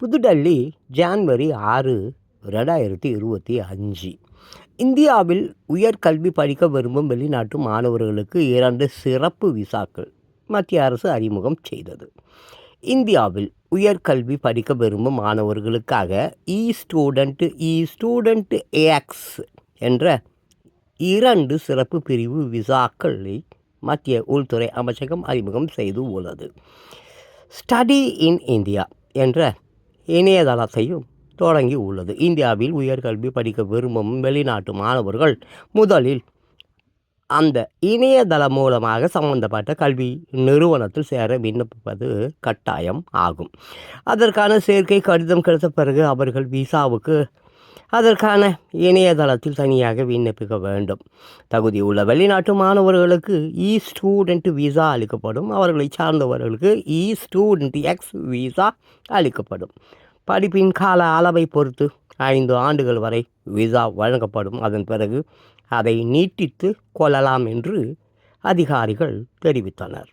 புதுடெல்லி January ஆறு ரெண்டாயிரத்தி இருபத்தி அஞ்சு. இந்தியாவில் உயர்கல்வி படிக்க விரும்பும் வெளிநாட்டு மாணவர்களுக்கு இரண்டு சிறப்பு விசாக்கள் மத்திய அரசு அறிமுகம் செய்தது. இந்தியாவில் உயர்கல்வி படிக்க விரும்பும் மாணவர்களுக்காக E student E student X என்ற இரண்டு சிறப்பு பிரிவு விசாக்களை மத்திய உள்துறை அமைச்சகம் அறிமுகம் செய்து உள்ளது ஸ்டடி இன் இந்தியா என்ற இணையதளத்தையும் தொடங்கி உள்ளது இந்தியாவில் உயர்கல்வி படிக்க விரும்பும் வெளிநாட்டு மாணவர்கள் முதலில் அந்த இணையதளம் மூலமாக சம்பந்தப்பட்ட கல்வி நிறுவனத்தில் சேர விண்ணப்பிப்பது கட்டாயம் ஆகும். அதற்கான சேர்க்கை கடிதம் கிடைத்த பிறகு அவர்கள் விசாவுக்கு அதற்கான இணையதளத்தில் தனியாக விண்ணப்பிக்க வேண்டும். தகுதி உள்ள வெளிநாட்டு மாணவர்களுக்கு இ ஸ்டூடெண்ட் விசா அளிக்கப்படும். அவர்களை சார்ந்தவர்களுக்கு இ ஸ்டூடெண்ட் எக்ஸ் விசா அளிக்கப்படும். படிப்பின் கால அளவை பொறுத்து ஐந்து ஆண்டுகள் வரை விசா வழங்கப்படும். அதன் பிறகு அதை நீட்டித்து கொள்ளலாம் என்று அதிகாரிகள் தெரிவித்தனர்.